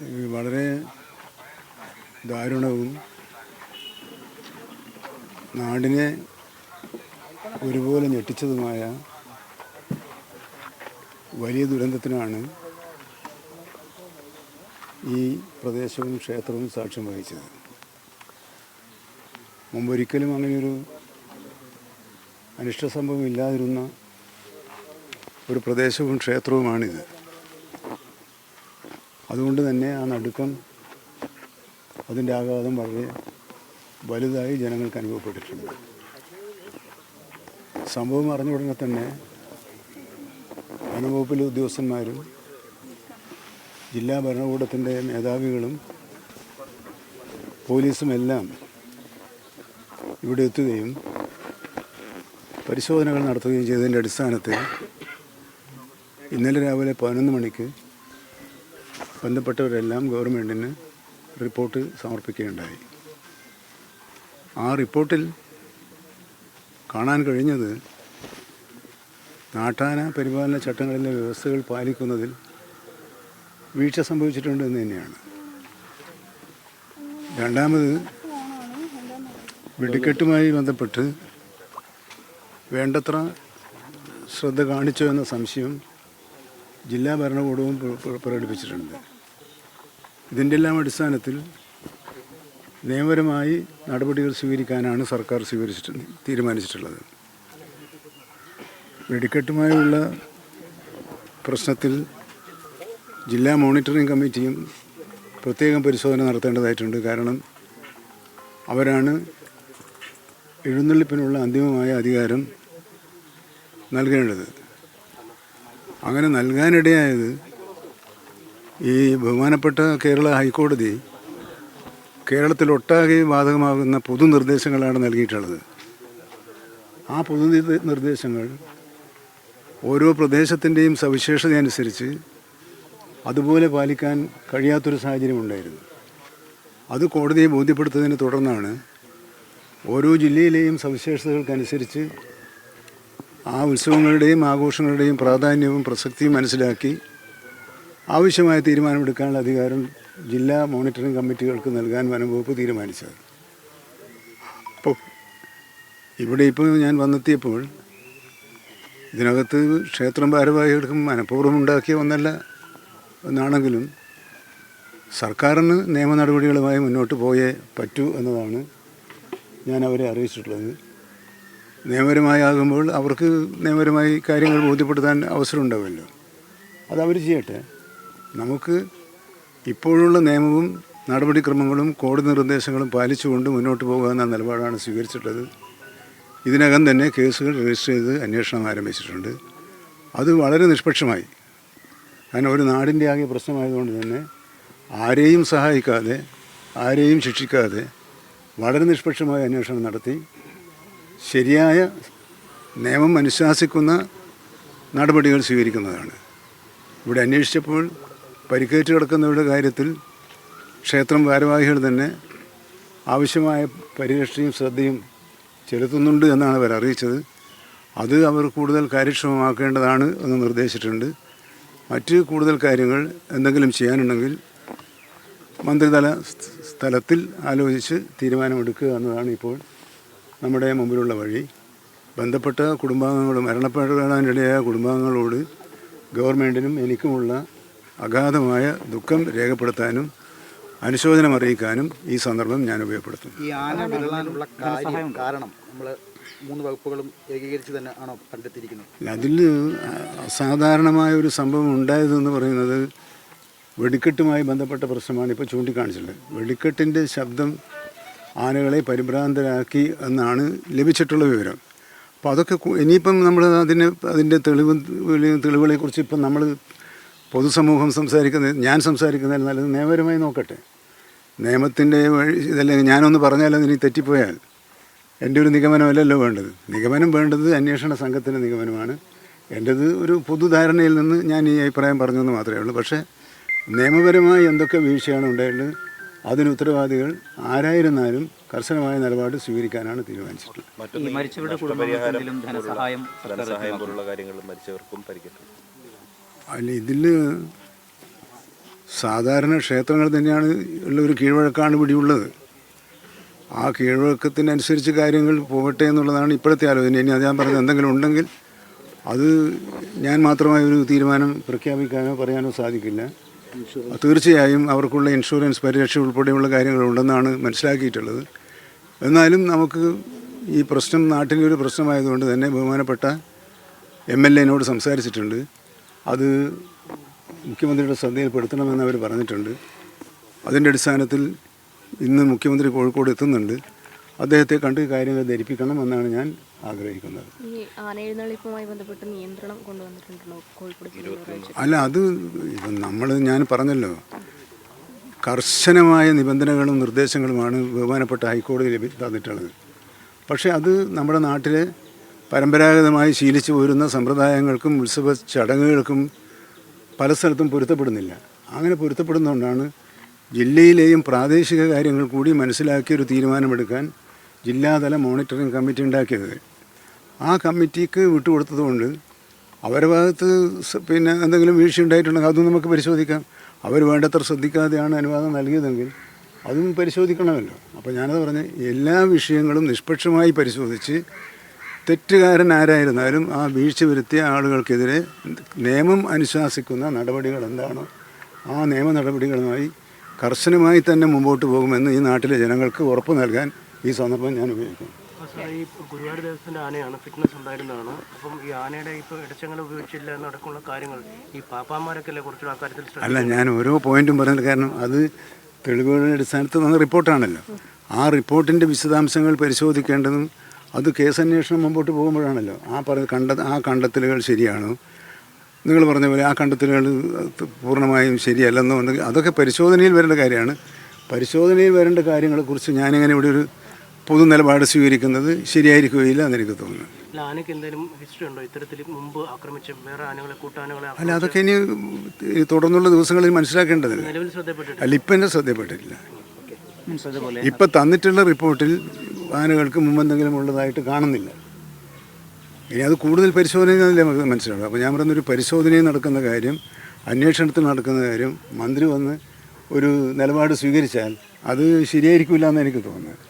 വളരെ ദാരുണവും നാടിനെ ഒരുപോലെ ഞെട്ടിച്ചതുമായ വലിയ ദുരന്തത്തിനാണ് ഈ പ്രദേശവും ക്ഷേത്രവും സാക്ഷ്യം വഹിച്ചത്. മുമ്പൊരിക്കലും അങ്ങനെയൊരു അനിഷ്ട സംഭവം ഇല്ലാതിരുന്ന ഒരു പ്രദേശവും ക്ഷേത്രവുമാണിത്. അതുകൊണ്ട് തന്നെ ആ നടുക്കം അതിന്റെ ആഘാതം വളരെ വലുതായി ജനങ്ങൾക്ക് അനുഭവപ്പെട്ടിട്ടുണ്ട്. സംഭവം അറിഞ്ഞ ഉടനെ തന്നെ വനംവകുപ്പിലെ ഉദ്യോഗസ്ഥന്മാരും ജില്ലാ ഭരണകൂടത്തിന്റെ മേധാവികളും പോലീസും എല്ലാം ഇവിടെ എത്തുകയും പരിശോധനകൾ നടത്തുകയും ചെയ്തതിന്റെ അടിസ്ഥാനത്തിൽ ഇന്നലെ രാവിലെ പതിനൊന്ന് മണിക്ക് ബന്ധപ്പെട്ടവരെല്ലാം ഗവൺമെന്റിന് റിപ്പോർട്ട് സമർപ്പിക്കുകയുണ്ടായി. ആ റിപ്പോർട്ടിൽ കാണാൻ കഴിഞ്ഞത് നാട്ടാന പരിപാലന ചട്ടങ്ങളിലെ വ്യവസ്ഥകൾ പാലിക്കുന്നതിൽ വീഴ്ച സംഭവിച്ചിട്ടുണ്ട് എന്ന് തന്നെയാണ്. രണ്ടാമത് വെടിക്കെട്ടുമായി ബന്ധപ്പെട്ട് വേണ്ടത്ര ശ്രദ്ധ കാണിച്ചോ എന്ന സംശയം ജില്ലാ ഭരണകൂടവും പ്ര- പ്ര- പ്രകടിപ്പിച്ചിട്ടുണ്ട്. ഇതിന്റെ എല്ലാം അടിസ്ഥാനത്തിൽ നിയമപരമായി നടപടികൾ സ്വീകരിക്കാനാണ് സർക്കാർ സ്വീകരിച്ചിട്ട് തീരുമാനിച്ചിട്ടുള്ളത്. വെടിക്കെട്ടുമായുള്ള പ്രശ്നത്തിൽ ജില്ലാ മോണിറ്ററിംഗ് കമ്മിറ്റിയും പ്രത്യേകം പരിശോധന നടത്തേണ്ടതായിട്ടുണ്ട്. കാരണം അവരാണ് എഴുന്നള്ളിപ്പിനുള്ള അന്തിമമായ അധികാരം നൽകേണ്ടത്. അങ്ങനെ നൽകാനിടയായത് ഈ ബഹുമാനപ്പെട്ട കേരള ഹൈക്കോടതി കേരളത്തിലൊട്ടാകെ ബാധകമാകുന്ന പൊതു നിർദ്ദേശങ്ങളാണ് നൽകിയിട്ടുള്ളത്. ആ പൊതു നിർദ്ദേശങ്ങൾ ഓരോ പ്രദേശത്തിന്റെയും സവിശേഷത അനുസരിച്ച് അതുപോലെ പാലിക്കാൻ കഴിയാത്തൊരു സാഹചര്യം ഉണ്ടായിരുന്നു അത് കോടതിയെ ബോധ്യപ്പെടുത്തതിനെ തുടർന്നാണ് ഓരോ ജില്ലയിലെയും സവിശേഷതകൾക്കനുസരിച്ച് ആ ഉത്സവങ്ങളുടെയും ആഘോഷങ്ങളുടെയും പ്രാധാന്യവും പ്രസക്തിയും മനസ്സിലാക്കി ആവശ്യമായ തീരുമാനമെടുക്കാനുള്ള അധികാരം ജില്ലാ മോണിറ്ററിംഗ് കമ്മിറ്റികൾക്ക് നൽകാൻ വനംവകുപ്പ് തീരുമാനിച്ചത്. അപ്പോൾ ഇവിടെ ഇപ്പോൾ ഞാൻ വന്നെത്തിയപ്പോൾ ഇതിനകത്ത് ക്ഷേത്രം ഭാരവാഹികൾക്കും മനഃപൂർവം ഉണ്ടാക്കിയ ഒന്നല്ല എന്നാണെങ്കിലും സർക്കാരിന് നിയമ നടപടികളുമായി മുന്നോട്ട് പോയേ പറ്റൂ എന്നതാണ് ഞാൻ അവരെ അറിയിച്ചിട്ടുള്ളത്. നിയമപരമായി ആകുമ്പോൾ അവർക്ക് നിയമപരമായി കാര്യങ്ങൾ ബോധ്യപ്പെടുത്താൻ അവസരം ഉണ്ടാവുമല്ലോ. അത് അവർ ചെയ്യട്ടെ? നമുക്ക് ഇപ്പോഴുള്ള നിയമവും നടപടിക്രമങ്ങളും കോടതി നിർദ്ദേശങ്ങളും പാലിച്ചുകൊണ്ട് മുന്നോട്ട് പോകുക എന്ന നിലപാടാണ് സ്വീകരിച്ചിട്ടുള്ളത്. ഇതിനകം തന്നെ കേസുകൾ രജിസ്റ്റർ ചെയ്ത് അന്വേഷണം ആരംഭിച്ചിട്ടുണ്ട്. അത് വളരെ നിഷ്പക്ഷമായി. കാരണം ഒരു നാടിന്റെ ആകെ പ്രശ്നമായതുകൊണ്ട് തന്നെ ആരെയും സഹായിക്കാതെ ആരെയും ശിക്ഷിക്കാതെ വളരെ നിഷ്പക്ഷമായ അന്വേഷണം നടത്തി. ശരിയായ നിയമം അനുശാസിക്കുന്ന നടപടികൾ സ്വീകരിക്കുന്നതാണ്. ഇവിടെ അന്വേഷിച്ചപ്പോൾ പരിക്കേറ്റ് കിടക്കുന്നവരുടെ കാര്യത്തിൽ ക്ഷേത്രം ഭാരവാഹികൾ തന്നെ ആവശ്യമായ പരിരക്ഷയും ശ്രദ്ധയും ചെലുത്തുന്നുണ്ട് എന്നാണ് അവർ അറിയിച്ചത്. അത് അവർ കൂടുതൽ കാര്യക്ഷമമാക്കേണ്ടതാണ് എന്ന് നിർദ്ദേശിച്ചിട്ടുണ്ട്. മറ്റ് കൂടുതൽ കാര്യങ്ങൾ എന്തെങ്കിലും ചെയ്യാനുണ്ടെങ്കിൽ മന്ത്രിതല സ്ഥ- സ്ഥലത്തിൽ ആലോചിച്ച് തീരുമാനമെടുക്കുക എന്നതാണ് ഇപ്പോൾ നമ്മുടെ മുമ്പിലുള്ള വഴി. ബന്ധപ്പെട്ട കുടുംബാംഗങ്ങളും മരണപ്പെടാനിടയായ കുടുംബാംഗങ്ങളോട് ഗവൺമെന്റിനും എനിക്കുമുള്ള അഗാധമായ ദുഃഖം രേഖപ്പെടുത്താനും അനുശോചനം അറിയിക്കാനും ഈ സന്ദർഭം ഞാൻ ഉപയോഗപ്പെടുത്തും ഈ ആന വിരളാനുള്ള കാര്യം കാരണം നമ്മൾ മൂന്ന് വകുപ്പുകളും ഏകീകരിച്ച് തന്നെ ആണോ കണ്ടെത്തിയിരിക്കുന്നത്? അതിൽ അസാധാരണമായ ഒരു സംഭവം ഉണ്ടായതെന്ന് പറയുന്നത് വെടിക്കെട്ടുമായി ബന്ധപ്പെട്ട പ്രശ്നമാണ് ഇപ്പോൾ ചൂണ്ടിക്കാണിച്ചിട്ടുള്ളത്. വെടിക്കെട്ടിന്റെ ശബ്ദം ആനകളെ പരിഭ്രാന്തരാക്കി എന്നാണ് ലഭിച്ചിട്ടുള്ള വിവരം. അപ്പോൾ അതൊക്കെ ഇനിയിപ്പം നമ്മൾ അതിന് അതിന്റെ തെളിവ് തെളിവുകളെക്കുറിച്ച് ഇപ്പം നമ്മൾ പൊതുസമൂഹം സംസാരിക്കുന്ന ഞാൻ സംസാരിക്കുന്നതിൽ നല്ലത് നിയമപരമായി നോക്കട്ടെ. നിയമത്തിന്റെ വഴി ഇതല്ലെങ്കിൽ ഞാനൊന്ന് പറഞ്ഞാൽ അതിന് തെറ്റിപ്പോയാൽ എന്റെ ഒരു നിഗമനമല്ലല്ലോ വേണ്ടത്. നിഗമനം വേണ്ടത് അന്വേഷണ സംഘത്തിന്റെ നിഗമനമാണ്. എന്റേത് ഒരു പൊതുധാരണയിൽ നിന്ന് ഞാൻ ഈ അഭിപ്രായം പറഞ്ഞു എന്ന് മാത്രമേ ഉള്ളൂ. പക്ഷേ നിയമപരമായി എന്തൊക്കെ വീഴ്ചയാണ് ഉണ്ടായിട്ടുള്ളത് അതിന് ഉത്തരവാദികൾ ആരായിരുന്നാലും കർശനമായ നിലപാട് സ്വീകരിക്കാനാണ് തീരുമാനിച്ചിട്ടുള്ളത്. മരിച്ചവരുടെ ധനസഹായം പോലുള്ള കാര്യങ്ങൾ മരിച്ചവർക്കും അല്ല ഇതിൽ സാധാരണ ക്ഷേത്രങ്ങൾ തന്നെയാണ് ഉള്ള ഒരു കീഴ്വഴക്കാണ് ഇവിടെയുള്ളത്. ആ കീഴ്വഴക്കത്തിനനുസരിച്ച് കാര്യങ്ങൾ പോകട്ടെ എന്നുള്ളതാണ് ഇപ്പോഴത്തെ ആലോചന. ഇനി അത് ഞാൻ പറഞ്ഞത് എന്തെങ്കിലും ഉണ്ടെങ്കിൽ അത് ഞാൻ മാത്രമായ ഒരു തീരുമാനം പ്രഖ്യാപിക്കാനോ പറയാനോ സാധിക്കില്ല. തീർച്ചയായും അവർക്കുള്ള ഇൻഷുറൻസ് പരിരക്ഷ ഉൾപ്പെടെയുള്ള കാര്യങ്ങളുണ്ടെന്നാണ് മനസ്സിലാക്കിയിട്ടുള്ളത്. എന്നാലും നമുക്ക് ഈ പ്രശ്നം നാട്ടിലൊരു പ്രശ്നമായതുകൊണ്ട് തന്നെ ബഹുമാനപ്പെട്ട എം എൽ എനോട് സംസാരിച്ചിട്ടുണ്ട്. അത് മുഖ്യമന്ത്രിയുടെ ശ്രദ്ധയിൽപ്പെടുത്തണമെന്ന് അവർ പറഞ്ഞിട്ടുണ്ട്. അതിന്റെ അടിസ്ഥാനത്തിൽ ഇന്ന് മുഖ്യമന്ത്രി കോഴിക്കോട് എത്തുന്നുണ്ട്. അദ്ദേഹത്തെ കണ്ട് കാര്യങ്ങൾ ധരിപ്പിക്കണം എന്നാണ് ഞാൻ ആഗ്രഹിക്കുന്നത്. അല്ല അത് ഇപ്പം നമ്മൾ ഞാൻ പറഞ്ഞല്ലോ. കർശനമായ നിബന്ധനകളും നിർദ്ദേശങ്ങളുമാണ് ബഹുമാനപ്പെട്ട ഹൈക്കോടതി തന്നിട്ടുള്ളത്. പക്ഷേ അത് നമ്മുടെ നാട്ടിലെ പരമ്പരാഗതമായി ശീലിച്ചു പോരുന്ന സമ്പ്രദായങ്ങൾക്കും ഉത്സവ ചടങ്ങുകൾക്കും പല സ്ഥലത്തും പൊരുത്തപ്പെടുന്നില്ല. അങ്ങനെ പൊരുത്തപ്പെടുന്നതുകൊണ്ടാണ് ജില്ലയിലെയും പ്രാദേശിക കാര്യങ്ങൾ കൂടി മനസ്സിലാക്കി ഒരു തീരുമാനമെടുക്കാൻ ജില്ലാതല മോണിറ്ററിംഗ് കമ്മിറ്റി ഉണ്ടാക്കിയത്. ആ കമ്മിറ്റിക്ക് വിട്ടുകൊടുത്തതുകൊണ്ട് അവരുടെ ഭാഗത്ത് പിന്നെ എന്തെങ്കിലും വീഴ്ച ഉണ്ടായിട്ടുണ്ടെങ്കിൽ അതും നമുക്ക് പരിശോധിക്കാം. അവർ വേണ്ടത്ര ശ്രദ്ധിക്കാതെയാണ് അനുവാദം നൽകിയതെങ്കിൽ അതും പരിശോധിക്കണമല്ലോ. അപ്പോൾ ഞാനത് പറഞ്ഞ് എല്ലാ വിഷയങ്ങളും നിഷ്പക്ഷമായി പരിശോധിച്ച് തെറ്റുകാരൻ ആരായിരുന്നാലും ആ വീഴ്ച വരുത്തിയ ആളുകൾക്കെതിരെ നിയമം അനുശാസിക്കുന്ന നടപടികൾ എന്താണോ? ആ നിയമ നടപടികളുമായി കർശനമായി തന്നെ മുമ്പോട്ട് പോകുമെന്ന് ഈ നാട്ടിലെ ജനങ്ങൾക്ക് ഉറപ്പ് നൽകാൻ ഈ സന്ദർഭം ഞാൻ ഈ ഗുരുവായൂർ ആനയാണ് ഫിറ്റ്നസ് ഉണ്ടായിരുന്നതാണ്? അപ്പം ഈ ആനയുടെ ഇപ്പോൾ ഇടച്ചങ്ങൾ ഉപയോഗിച്ചില്ല എന്നടക്കമുള്ള കാര്യങ്ങൾ ഈ അല്ല ഞാൻ ഓരോ പോയിന്റും പറഞ്ഞത് കാരണം അത് തെളിവുകളുടെ അടിസ്ഥാനത്ത് വന്ന റിപ്പോർട്ടാണല്ലോ. ആ റിപ്പോർട്ടിന്റെ വിശദാംശങ്ങൾ പരിശോധിക്കേണ്ടതും അത് കേസന്വേഷണം മുമ്പോട്ട് പോകുമ്പോഴാണല്ലോ. ആ പറഞ്ഞ കണ്ട ആ കണ്ടെത്തലുകൾ ശരിയാണോ? നിങ്ങൾ പറഞ്ഞ പോലെ ആ കണ്ടെത്തലുകൾ പൂർണമായും ശരിയല്ലെന്നോ ഉണ്ടെങ്കിൽ അതൊക്കെ പരിശോധനയിൽ വരേണ്ട കാര്യമാണ്. പരിശോധനയിൽ വരേണ്ട കാര്യങ്ങളെക്കുറിച്ച് ഞാനിങ്ങനെ ഇവിടെ ഒരു പൊതു നിലപാട് സ്വീകരിക്കുന്നത് ശരിയായിരിക്കുകയില്ല എന്നെനിക്ക് തോന്നുന്നു. അല്ല അതൊക്കെ ഇനി തുടർന്നുള്ള ദിവസങ്ങളിൽ മനസ്സിലാക്കേണ്ടതില്ല. അല്ല ഇപ്പം എന്നെ ശ്രദ്ധപ്പെട്ടിട്ടില്ല. അതുപോലെ ഇപ്പം തന്നിട്ടുള്ള റിപ്പോർട്ടിൽ ആനകൾക്ക് മുമ്പെന്തെങ്കിലും ഉള്ളതായിട്ട് കാണുന്നില്ല. ഇനി അത് കൂടുതൽ പരിശോധനയിലല്ലേ നമുക്ക് മനസ്സിലാവും അപ്പോൾ ഞാൻ പറയുന്നൊരു പരിശോധനയും നടക്കുന്ന കാര്യം അന്വേഷണത്തിൽ നടക്കുന്ന കാര്യം മന്ത്രി വന്ന് ഒരു നിലപാട് സ്വീകരിച്ചാൽ അത് ശരിയായിരിക്കില്ല എന്ന് എനിക്ക് തോന്നുന്നത്